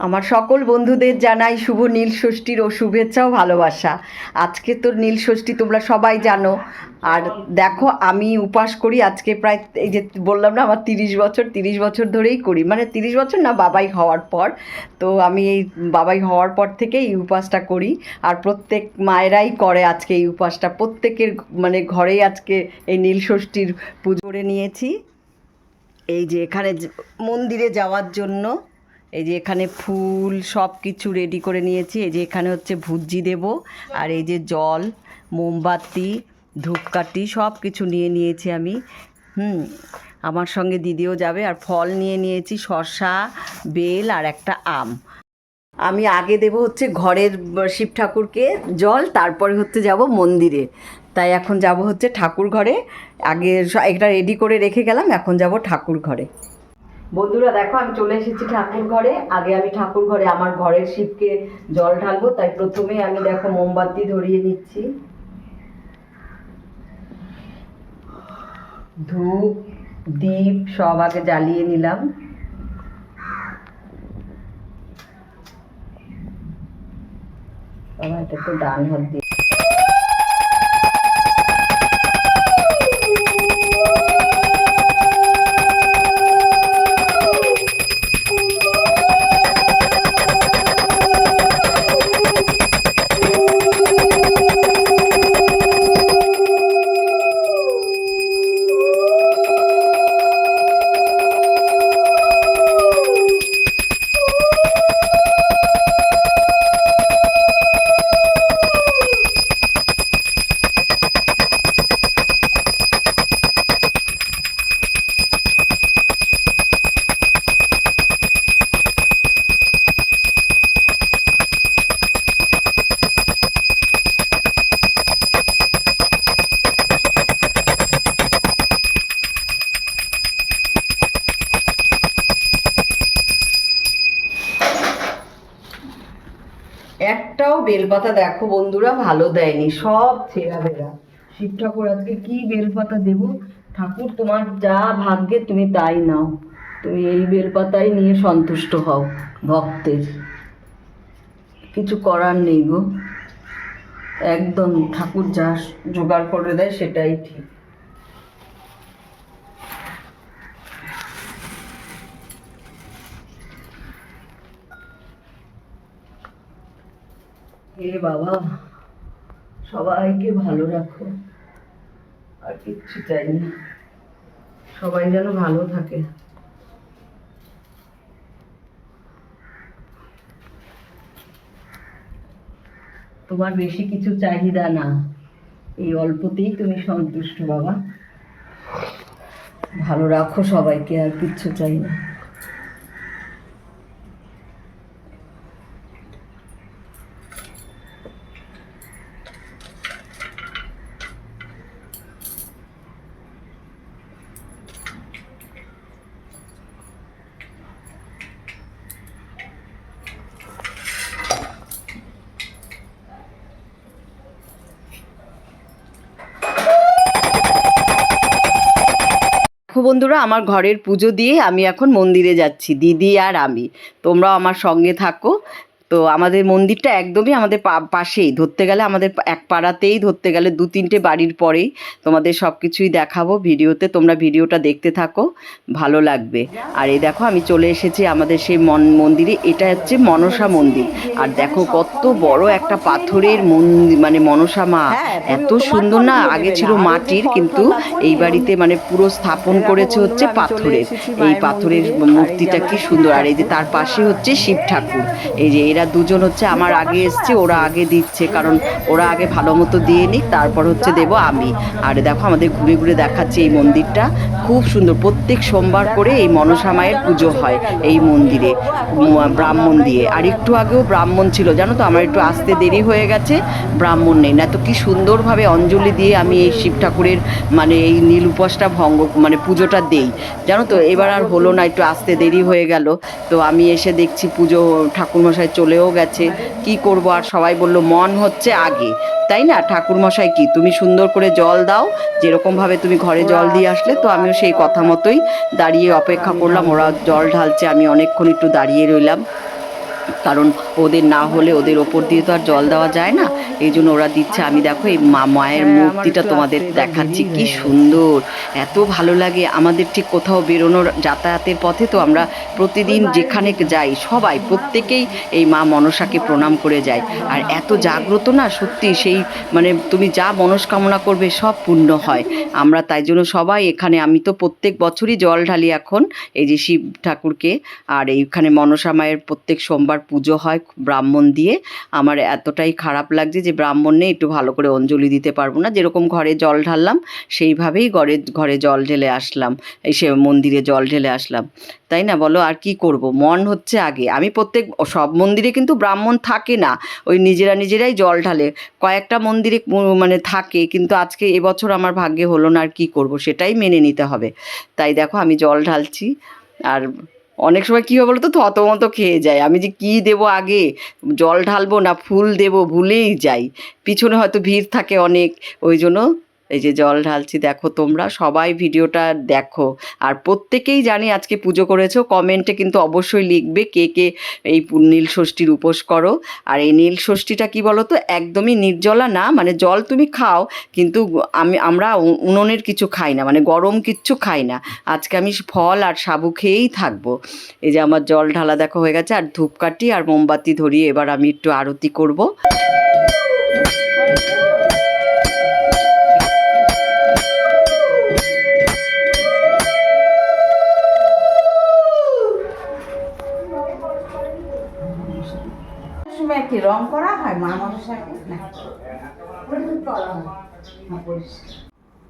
আমার সকল বন্ধুদের জানাই শুভ নীল ষষ্ঠীর ও শুভেচ্ছা ও ভালোবাসা। আজকে তো নীল ষষ্ঠী তোমরা সবাই জানো। আর দেখো, আমি উপাস করি আজকে প্রায়, এই যে বললাম না, আমার তিরিশ বছর তিরিশ বছর ধরেই করি। মানে তিরিশ বছর না, বাবাই হওয়ার পর। তো আমি এই বাবাই হওয়ার পর থেকে এই উপাসটা করি। আর প্রত্যেক মায়েরাই করে আজকে এই উপাসটা। প্রত্যেকের মানে ঘরেই আজকে এই নীল ষষ্ঠীর পুজো নিয়েছি। এই যে এখানে মন্দিরে যাওয়ার জন্য এই যে এখানে ফুল সব কিছু রেডি করে নিয়েছি। এই যে এখানে হচ্ছে ভুজি দেব। আর এই যে জল, মোমবাতি, ধূপকাঠি সব কিছু নিয়ে নিয়েছি আমি। হুম, আমার সঙ্গে দিদিও যাবে। আর ফল নিয়ে নিয়েছি, শসা, বেল আর একটা আম। আমি আগে দেব হচ্ছে ঘরের শিব ঠাকুরকে জল, তারপরে হচ্ছে যাব মন্দিরে। তাই এখন যাব হচ্ছে ঠাকুর ঘরে। আগে এটা রেডি করে রেখে গেলাম, এখন যাব ঠাকুর ঘরে। বন্ধুরা, দেখো, আমি চলে এসেছি ঠাকুর ঘরে। আগে আমি ঠাকুর ঘরে আমার ঘরের শিবকে জল ঢালবো, তাই প্রথমে আমি দেখো মোমবাতি ধরিয়ে নিচ্ছি। ধূপ, দীপ সব আগে জ্বালিয়ে নিলাম। বাবা, এটা তো ডান হাত দিয়ে একটাও বেলপাতা দেখো বন্ধুরা, ভালো দেয়নি, সব ছেঁড়া বেড়া। শিব ঠাকুর আজকে কি বেলপাতা দেব? ঠাকুর, তোমার যা ভাগ্যে তুমি তাই নাও। তুমি এই বেলপাতাই নিয়ে সন্তুষ্ট হও ভক্তের। কিছু করার নেই গো। একদম ঠাকুর যা জোগাড় করে দেয় সেটাই ঠিক। হে বাবা, সবাইকে ভালো রাখো। আর কিচ্ছু চাই না। সবাই যেন ভালো থাকে। তোমার বেশি কিছু চাহিদা না। এই অল্পতেই তুমি সন্তুষ্ট, বাবা। ভালো রাখো সবাইকে, আর কিচ্ছু চাই না। দেখো বন্ধুরা আমার ঘরের পুজো দিয়ে আমি এখন মন্দিরে যাচ্ছি, দিদি আর আমি। তোমরাও আমার সঙ্গে থাকো। তো আমাদের মন্দিরটা একদমই আমাদের পাশেই। ধরতে গেলে আমাদের এক পাড়াতেই ধরতে গেলে দু তিনটে বাড়ির পরেই তোমাদের সব কিছুই দেখাবো ভিডিওতে। তোমরা ভিডিওটা দেখতে থাকো, ভালো লাগবে। আর এই দেখো, আমি চলে এসেছি আমাদের সেই মন, মন্দিরে। এটা হচ্ছে মনসা মন্দির। আর দেখো কত বড় একটা পাথরের মন্দির মানে মনসা মা। এত সুন্দর না? আগে ছিল মাটির, কিন্তু এই বাড়িতে মানে পুরো স্থাপন করেছে হচ্ছে পাথরের। এই পাথরের মূর্তিটা কি সুন্দর। আর এই যে তার পাশে হচ্ছে শিব ঠাকুর। এই যে এরা দুজন হচ্ছে আমার আগে এসছে, ওরা আগে দিচ্ছে, কারণ ওরা আগে ভালো মতো দিয়ে নিক, তারপর হচ্ছে দেব আমি। আর দেখো আমাদের ঘুরে ঘুরে দেখাচ্ছে এই মন্দিরটা। খুব সুন্দর, প্রত্যেক সোমবার করে এই মনসা মায়ের পুজো হয় এই মন্দিরে ব্রাহ্মণ দিয়ে। আর একটু আগেও ব্রাহ্মণ ছিল, জানো তো, আমার একটু আসতে দেরি হয়ে গেছে, ব্রাহ্মণ নেই। না তো কি সুন্দরভাবে অঞ্জলি দিয়ে আমি এই শিব ঠাকুরের মানে এই নীল উপোসটা ভঙ্গ মানে পুজোটা দেই। জানো তো, এবার আর হলো না, একটু আসতে দেরি হয়ে গেল। তো আমি এসে দেখছি পুজো ঠাকুর ঠাকুরমশাই চলেও গেছে, কি করব? আর সবাই বলল, মন হচ্ছে আগে। তাই না? ঠাকুরমশাই কি, তুমি সুন্দর করে জল দাও, যেরকমভাবে তুমি ঘরে জল দিয়ে আসলে, তো আমিও সেই কথা মতোই দাঁড়িয়ে অপেক্ষা করলাম। ওরা জল ঢালছে, আমি অনেকক্ষণ একটু দাঁড়িয়ে রইলাম। কারণ ওদের না হলে ওদের ওপর দিয়ে তো আর জল দেওয়া যায় না। এই জন্য ওরা দিচ্ছে। আমি দেখো এই মা মায়ের হ্যাঁ, মূর্তিটা তোমাদের দেখাচ্ছি। কি সুন্দর। এত ভালো লাগে। আমাদের ঠিক কোথাও বেরোনোর যাতায়াতের পথে তো আমরা প্রতিদিন যেখানে যাই সবাই প্রত্যেকেই এই মা মনসাকে প্রণাম করে যায়। আর এত জাগ্রত না সত্যি সেই মানে তুমি যা মনস্কামনা করবে সব পূর্ণ হয়। আমরা তাই জন্য সবাই এখানে আমি তো প্রত্যেক বছরই জল ঢালি এখন এই যে শিব ঠাকুরকে আর এইখানে মনসা মায়ের প্রত্যেক সোমবার পুজো হয় ব্রাহ্মণ দিয়ে। আমার এতটাই খারাপ লাগছে যে ব্রাহ্মণে একটু ভালো করে অঞ্জলি দিতে পারব না। যেরকম ঘরে জল ঢাললাম, সেইভাবেই ঘরে ঘরে জল ঢেলে আসলাম। এই সে মন্দিরে জল ঢেলে আসলাম। তাই না? বলো, আর কি করব? মন হচ্ছে আগে। আমি প্রত্যেক, সব মন্দিরে কিন্তু ব্রাহ্মণ থাকে না। ওই নিজেরা নিজেরাই জল ঢালে। কয়েকটা মন্দিরে মানে থাকে, কিন্তু আজকে এবছর আমার ভাগ্যে হলো না আর কি করব? সেটাই মেনে নিতে হবে। তাই দেখো, আমি জল ঢালছি। আর অনেক সময় কী হবে বলো তো থতমত খেয়ে যায়। আমি যে কী দেব আগে? জল ঢালবো না ফুল দেব ভুলেই যাই। পিছনে হয়তো ভিড় থাকে অনেক, ওই জন্য এই যে জল ঢালছি, দেখো তোমরা সবাই ভিডিওটা দেখো। আর প্রত্যেকেই জানি আজকে পুজো করেছ কমেন্টে কিন্তু অবশ্যই লিখবে কে কে এই নীল ষষ্ঠীর উপোস করো। আর এই নীল ষষ্ঠীটা কি বলো তো, একদমই নির্জলা না মানে জল তুমি খাও, কিন্তু আমি, আমরা উনুনের কিছু খাই না মানে গরম কিচ্ছু খাই না। আজকে আমি ফল আর সাবু খেয়েই থাকব। এই যে আমার জল ঢালা দেখো হয়ে গেছে, আর ধূপকাঠি আর মোমবাতি ধরিয়ে এবার আমি একটু আরতি করব।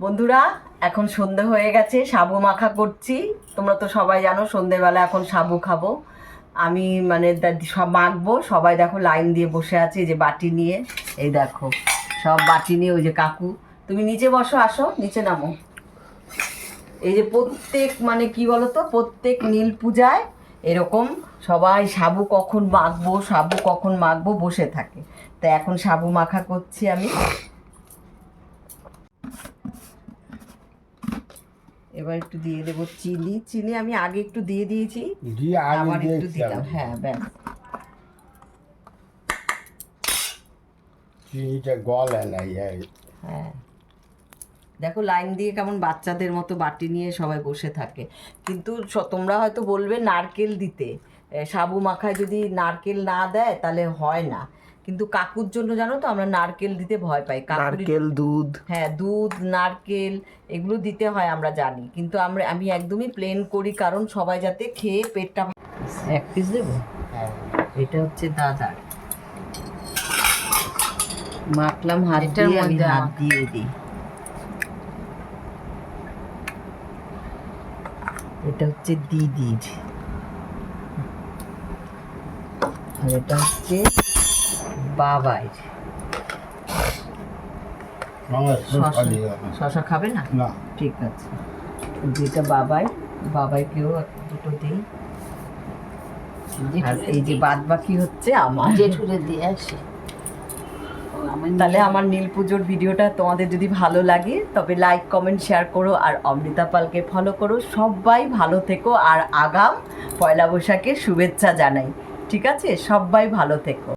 বন্ধুরা, এখন সন্ধে হয়ে গেছে, সাবু মাখা করছি। তোমরা তো সবাই জানো, সন্ধেবেলা এখন সাবু খাব। আমি মানে সব মাখবো, সবাই দেখো লাইন দিয়ে বসে আছে যে বাটি নিয়ে। এই দেখো, সব বাটি নিয়ে ওই যে কাকু। তুমি নিচে বসো, আসো, নিচে নামো। এই যে প্রত্যেক মানে কি বলতো, প্রত্যেক নীল পূজায় এরকম সবাই সাবু কখন মাখবো সাবু কখন মাখবো বসে থাকে। তা এখন সাবু মাখা করছি আমি। এবার একটু দিয়ে দেবো চিনি। চিনি আমি আগে একটু দিয়ে দিয়েছি। দিয়ে আবার একটু দিলাম। হ্যাঁ ব্যাস। চিনিটা গলে এই হ্যাঁ। দেখো লাইন দিয়ে কেমন বাচ্চাদের মতো বাটি নিয়ে সবাই বসে থাকে। কিন্তু তোমরা হয়তো বলবে নারকেল দিতে। সাবু মাখায় যদি নারকেল না দেয় তাহলে হয় না। কিন্তু কাকুর জন্য জানো তো আমরা নারকেল দিতে ভয় পাই। নারকেল দুধ। হ্যাঁ দুধ নারকেল এগুলো দিতে হয় আমরা জানি। কিন্তু আমরা আমি একদমই প্লেন করি কারণ সবাই যাতে খেয়ে পেটটা এক পিস দেবো? এটা হচ্ছে দাদার। মাখলাম হাত দিয়ে আমি হাত দিয়ে দিই। এটা হচ্ছে দিদির। আর এটা হচ্ছে বাবার শশা খাবে না? না। ঠিক আছে। যেটা বাবাই বাবাইকেও দুটো দিই। আর এই যে বাদ বাকি হচ্ছে আমার। জেঠুরে দিয়ে আসি। তাহলে আমার নীল পুজোর ভিডিওটা তোমাদের যদি ভালো লাগে তবে লাইক কমেন্ট শেয়ার করো আর অমৃতা পালকে ফলো করো। সবাই ভালো থেকো আর আগাম পয়লা বৈশাখের শুভেচ্ছা জানাই। ঠিক আছে? সবাই ভালো থেকো।